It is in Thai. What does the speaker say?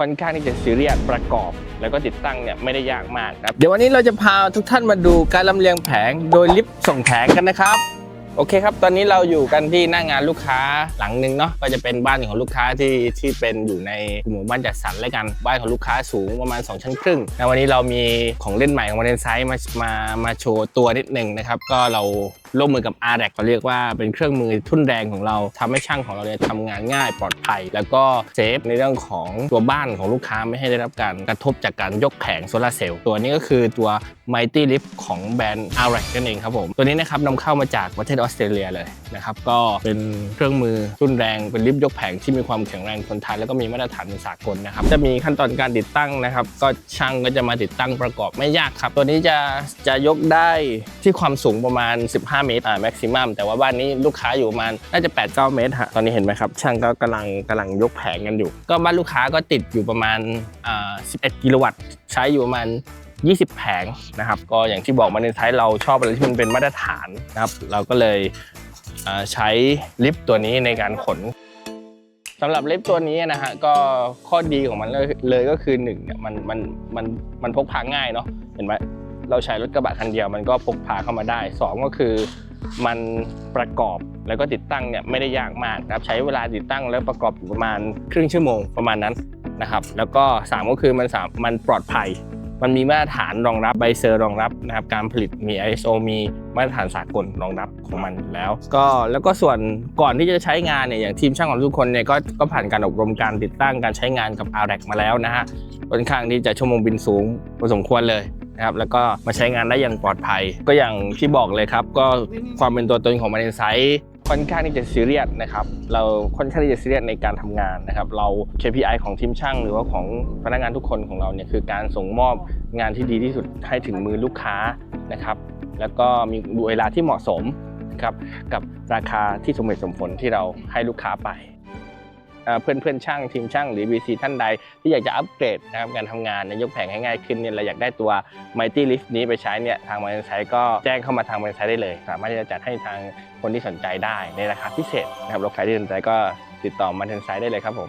ค่อนข้างที่จะซีเรียสประกอบ แล้วก็ติดตั้งเนี่ยไม่ได้ยากมากนะครับเดี๋ยววันนี้เราจะพาทุกท่านมาดูการลำเลียงแผงโดยลิฟต์ส่งแผงกันนะครับ โอเคครับ ตอนนี้เราอยู่กันที่หน้างานลูกค้าหลังหนึ่งเนาะ ก็จะเป็นบ้านของลูกค้าที่ที่เป็นอยู่ในหมู่บ้านจัดสรรแล้วกัน บ้านของลูกค้าสูงประมาณ 2 ชั้นครึ่งแล้ววันนี้เรามีของเล่นใหม่ของมาเดนไซส์มา มา มาโชว์ตัวนิดหนึ่งนะครับ ก็เราร่วมมือกับ r d e c เขาเรียกว่าเป็นเครื่องมือทุ่นแรงของเราทำให้ช่างของเราเนี่ยทำงานง่ายปลอดภัย แล้วก็เซฟในเรื่องของตัวบ้านของลูกค้าไม่ให้ได้รับการกระทบจากการยกแผงโซลาร์เซลล์ตัวนี้ก็คือตัว Mighty Lift ของแบรนด์ a r e c นั่นเองครับผม ตัวนี้นะครับนำเข้ามาจากประเทศออสเตรเลียเลยนะครับก็เป็นเครื่องมือทุ่นแรงเป็นลิฟต์ยกแผงที่มีความแข็งแรงทนทานแล้วก็มีมาตรฐานเป็นสากลนะครับจะมีขั้นตอนการติดตั้งนะครับ ก็ช่างก็จะมาติดตั้งประกอบไม่ยากครับ ตัวนี้จะจะยกได้ที่ความสูงประมาณ 15 เมตรอ่าแม็กซิมัมแต่ว่าบ้านนี้ลูกค้าอยู่ประมาณน่าจะ 8-9 เมตรฮะตอนนี้เห็นไหมครับ ช่างก็กำลังกำลังยกแผงกันอยู่ ก็บ้านลูกค้าก็ติดอยู่ประมาณอ่า11 กิโลวัตต์ใช้อยู่ประมาณ 20 แผงนะครับ ก็อย่างที่บอกมาในไทยเราชอบอะไรที่มันเป็นมาตรฐานนะครับ เราก็เลยใช้ลิฟต์ตัวนี้ในการขนสำหรับลิฟต์ตัวนี้นะฮะก็ข้อดีของมันเลยก็คือหนึ่งเนี่ยมันมันมันมันพกพาง่ายเนาะเห็นไหมเราใช้รถกระบะคันเดียวมันก็พกพาเข้ามาได้สองก็คือมันประกอบแล้วก็ติดตั้งเนี่ยไม่ได้ยากมากนะครับใช้เวลาติดตั้งแล้วประกอบประมาณครึ่งชั่วโมงประมาณนั้นนะครับ แล้วก็สามก็คือมันสามมันปลอดภัย มันมีมาตรฐานรองรับใบเซอร์รองรับนะครับการผลิตมี ISO มีมาตรฐานสากลรองรับของมันแล้ว ก็แล้วก็ส่วนก่อนที่จะใช้งานเนี่ยอย่างทีมช่างของทุกคนเนี่ยก็ก็ผ่านการอบรมการติดตั้งการใช้งานกับ a r e c มาแล้วนะฮะค่อนข้างที่จะชั่วโมงบินสูงพอสมควรเลยนะครับแล้วก็มาใช้งานได้อย่างปลอดภัย ก็อย่างที่บอกเลยครับ ก็ความเป็นตัวตนของมันไซต์ ค่อนข้างที่จะซีเรียสนะครับ เราค่อนข้างที่จะซีเรียสในการทำงานนะครับ เรา KPI ของทีมช่าง หรือว่าของพนักงานทุกคนของเราเนี่ยคือการส่งมอบงานที่ดีที่สุดให้ถึงมือลูกค้านะครับ แล้วก็มีเวลาที่เหมาะสมครับกับราคาที่สมเหตุสมผลที่เราให้ลูกค้าไป เพื่อนเพื่อนช่างทีมช่างหรือ BC ท่านใด ที่อยากจะอัปเกรดนะครับการทำงานในยกแผงให้ง่ายขึ้นเนี่ยเราอยากได้ตัว Mighty Lift นี้ไปใช้เนี่ยทางบริษัทก็แจ้งเข้ามาทางบริษัทได้เลย สามารถที่จะจัดให้ทางคนที่สนใจได้ในราคาพิเศษนะครับเราใครที่สนใจก็ติดต่อมาทางไซต์ได้เลยครับผม